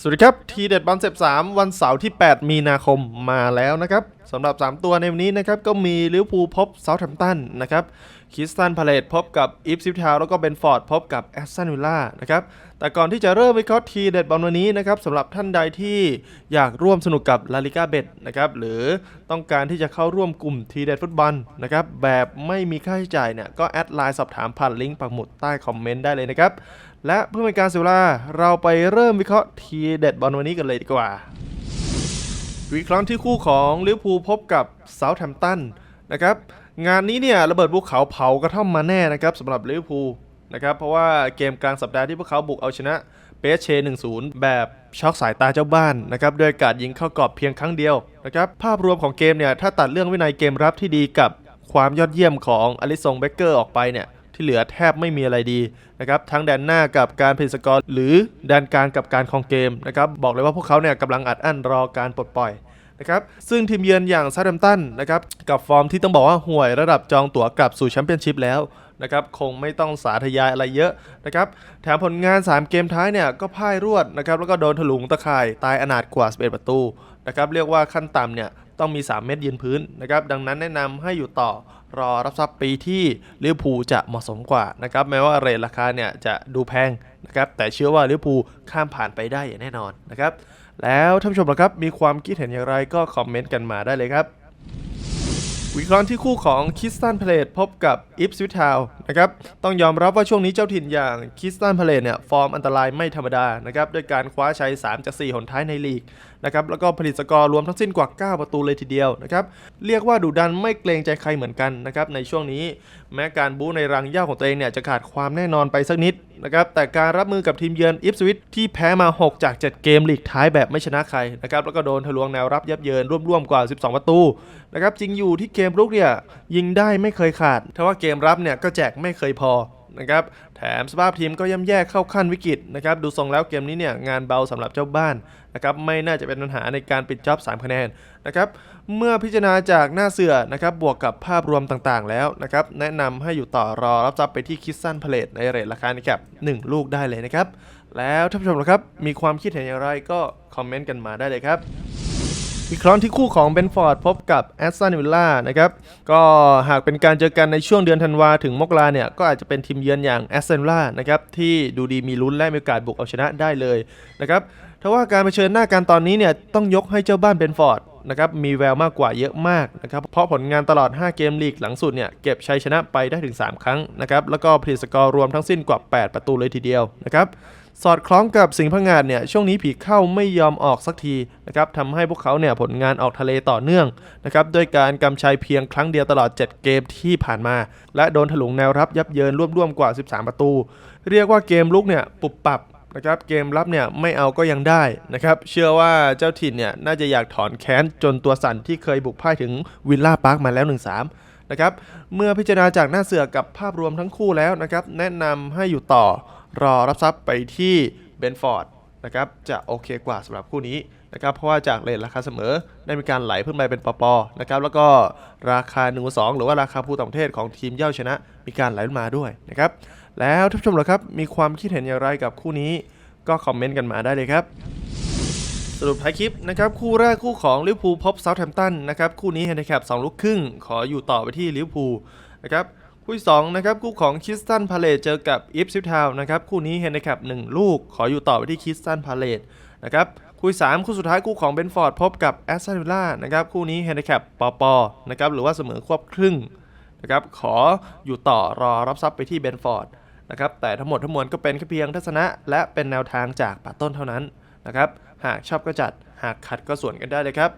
สวัสดีครับ ทีเด็ดบอลเซบ3วันเสาร์ที่ 8 มีนาคมมาแล้วนะครับ สำหรับ 3 ตัวในวันนี้นะครับก็มีลิเวอร์พูลพบเซาท์แฮมป์ตันนะครับคิสตันพาเลตพบกับอีฟซิฟทาวแล้วก็เบนฟอร์ดพบกับแอสตันวิลล่านะครับแต่ก่อนที่จะเริ่มวิเคราะห์ทีเด็ดบอลวันนี้นะครับสำหรับท่านใดที่อยากร่วมสนุกกับลาลิก้าเบตนะครับหรือต้องการที่จะเข้าร่วมกลุ่มทีเด็ดฟุตบอลนะครับแบบไม่มีค่าใช้จ่ายเนี่ยก็แอดไลน์สอบถามผ่านลิงก์ปักหมุดใต้คอมเมนต์ได้เลยนะครับและเพื่อเป็นการเสียเวลาเราไปเริ่มวิเคราะห์ทีเด็ดบอลวันนี้กันเลยดีกว่า วิเคราะห์ที่คู่ของลิเวอร์พูลพบกับเซาท์แฮมป์ตันนะครับงานนี้เนี่ยระเบิดภูเขาเผากระท่อมมาแน่นะครับสำหรับลิเวอร์พูลนะครับเพราะว่าเกมกลางสัปดาห์ที่พวกเขาบุกเอาชนะเปเช1-0 แบบช็อกสายตาเจ้าบ้านนะครับโดยการยิงเข้ากรอบเพียงครั้งเดียวนะครับภาพรวมของเกมเนี่ยถ้าตัดเรื่องวินัยเกมรับที่ดีกับความยอดเยี่ยมของอลิซงเบเกอร์ออกไปเนี่ย ที่เหลือแทบไม่มีอะไรดีนะครับทั้งแดนหน้ากับการผลิตสกอร์หรือแดนกลางกับการคองเกมนะครับบอกเลยว่าพวกเขาเนี่ยกำลังอัดอั้นรอการปลดปล่อยนะครับซึ่งทีมเยือนอย่างซาดัมตันนะครับกับฟอร์มที่ต้องบอกว่าห่วยระดับจองตั๋วกลับสู่แชมเปี้ยนชิพแล้ว นะครับคงไม่ต้องสาธยายอะไรเยอะนะครับแถมผลงาน 3 เกมท้ายเนี่ยก็พ่ายรวดนะครับแล้วก็โดนถลุงตะข่ายตายอนาถกว่า 11 ประตูนะครับเรียกว่าขั้นต่ำเนี่ยต้องมี 3 เม็ดยืนพื้นนะครับดังนั้นแนะนำให้อยู่ต่อรอรับทรัพย์ปีที่ลิเวอร์พูลจะเหมาะสมกว่านะครับแม้ว่าเรทราคาเนี่ยจะดูแพงนะครับแต่เชื่อว่าลิเวอร์พูลข้ามผ่านไปได้อย่างแน่นอนนะครับแล้วท่านผู้ชมล่ะครับมีความคิดเห็นอย่างไรก็คอมเมนต์กันมาได้เลยครับ วิเคราะห์ที่คู่ของคิสตันเพลตพบกับอิฟสวิททาวนะครับต้องยอมรับว่าช่วงนี้เจ้าถิ่นอย่างคิสตันเพลตเนี่ยฟอร์มอันตรายไม่ธรรมดานะครับด้วยการคว้าชัย3จาก4หนท้ายในลีกนะครับแล้วก็ผลิตสกอร์รวมทั้งสิ้นกว่า 9 ประตูเลยทีเดียวนะครับเรียกว่าดุดันไม่เกรงใจใครเหมือนกันนะครับในช่วงนี้ แม้การบู๊ในรังย่าของตัวเองเนี่ยจะขาดความแน่นอนไปสักนิดนะครับแต่การรับมือกับทีมเยือนอิฟสวิตที่แพ้มา 6 จาก 7 เกมลีกท้ายแบบไม่ชนะใครนะครับแล้วก็โดนทะลวงแนวรับยับเยินร่วมๆกว่า 12 ประตูนะครับจริงอยู่ที่เกมรุกเนี่ยยิงได้ไม่เคยขาดถ้าว่าเกมรับเนี่ยก็แจกไม่เคยพอ นะครับ แถมสภาพทีมก็ย่ำแย่เข้าขั้นวิกฤตนะครับ ดูทรงแล้วเกมนี้เนี่ยงานเบาสำหรับเจ้าบ้านนะครับ ไม่น่าจะเป็นปัญหาในการปิดจ็อบ3คะแนนนะครับ เมื่อพิจารณาจากหน้าเสือนะครับ บวกกับภาพรวมต่างๆ แล้วนะครับ แนะนำให้อยู่ต่อรอรับทรัพย์ไปที่คิสซันเพลตในเรทราคาในแคป1ลูกได้เลยนะครับ แล้วท่านผู้ชมนะครับ มีความคิดเห็นอย่างไรก็คอมเมนต์กันมาได้เลยครับ วิเคราะห์ที่คู่ของเบนฟอร์ดพบกับแอสตันวิลล่านะครับ ก็หากเป็นการเจอกันในช่วงเดือนธันวาถึงมกราเนี่ย ก็อาจจะเป็นทีมเยือนอย่างแอสตันวิลล่านะครับ ที่ดูดีมีลุ้นและมีโอกาสบุกเอาชนะได้เลยนะครับทว่าการเผชิญหน้ากันตอนนี้เนี่ยต้องยกให้เจ้าบ้านเบนฟอร์ดนะครับมีแววมากกว่าเยอะมากนะครับเพราะผลงานตลอด 5 เกมลีกหลังสุดเนี่ยเก็บชัยชนะไปได้ถึง 3 ครั้งนะครับแล้วก็ผลิตสกอร์รวมทั้งสิ้นกว่า 8 ประตูเลยทีเดียวนะครับ สอดคล้องกับสิงห์พังงาดเนี่ยช่วงนี้ผีเข้าไม่ยอมออกสักทีนะครับทำให้พวกเขาเนี่ยผลงานออกทะเลต่อเนื่องนะครับด้วยการกำชัยเพียงครั้งเดียวตลอด 7 เกมที่ผ่านมา และโดนถลุงแนวรับยับเยินร่วมๆกว่า 13 ประตู เรียกว่าเกมลุกเนี่ยปุบปับนะครับเกมรับเนี่ยไม่เอาก็ยังได้นะครับเชื่อว่าเจ้าถิ่นเนี่ยน่าจะอยากถอนแค้นจนตัวสั่นที่เคยบุกพ่ายถึงวิลล่าพาร์คมาแล้ว 1-3นะครับเมื่อพิจารณาจากหน้าเสือกับภาพรวมทั้งคู่แล้วนะครับแนะนำให้อยู่ต่อ รอรับทรัพย์ไปที่เบนฟอร์ดนะครับจะโอเคกว่าสำหรับคู่นี้นะครับเพราะว่าจากเลทราคาเสมอได้มีการไหลขึ้นไปเป็นปปนะครับแล้วก็ราคา1นึ่งสองหรือว่าราคาผู้ต่างประเทศของทีมเย่าชนะ มีการไหลมาด้วยนะครับแล้วท่านผู้ชมเหรอครับมีความคิดเห็นอย่างไรกับคู่นี้ ก็คอมเมนต์กันมาได้เลยครับสรุปท้ายคลิปนะครับคู่แรกคู่ของลิเวอร์พูลพบเซาท์แฮมป์ตันนะครับคู่นี้แฮนดิแคป2ลูกครึ่งขออยู่ต่อไปที่ลิเวอร์พูลนะครับ คู่ที่2นะครับคู่ของคิสตันพาเลตเจอกับอิฟซิทาวนะครับคู่นี้แฮนดิแคป1ลูก ขออยู่ต่อไปที่คิสตันพาเลตนะครับคู่ที่3คู่สุดท้ายคู่ของเบนฟอร์ดพบกับแอสตันวิลล่านะครับคู่นี้แฮนดิแคปปอปอนะครับหรือว่าเสมอควบครึ่งนะครับขออยู่ต่อรอรับทรัพย์ไปที่เบนฟอร์ดนะครับแต่ทั้งหมดทั้งมวลก็เป็นแค่เพียงทัศนะ และเป็นแนวทางจากป่าต้นเท่านั้นนะครับหากชอบก็จัดหากขัดก็ส่วนกันได้เลยครับ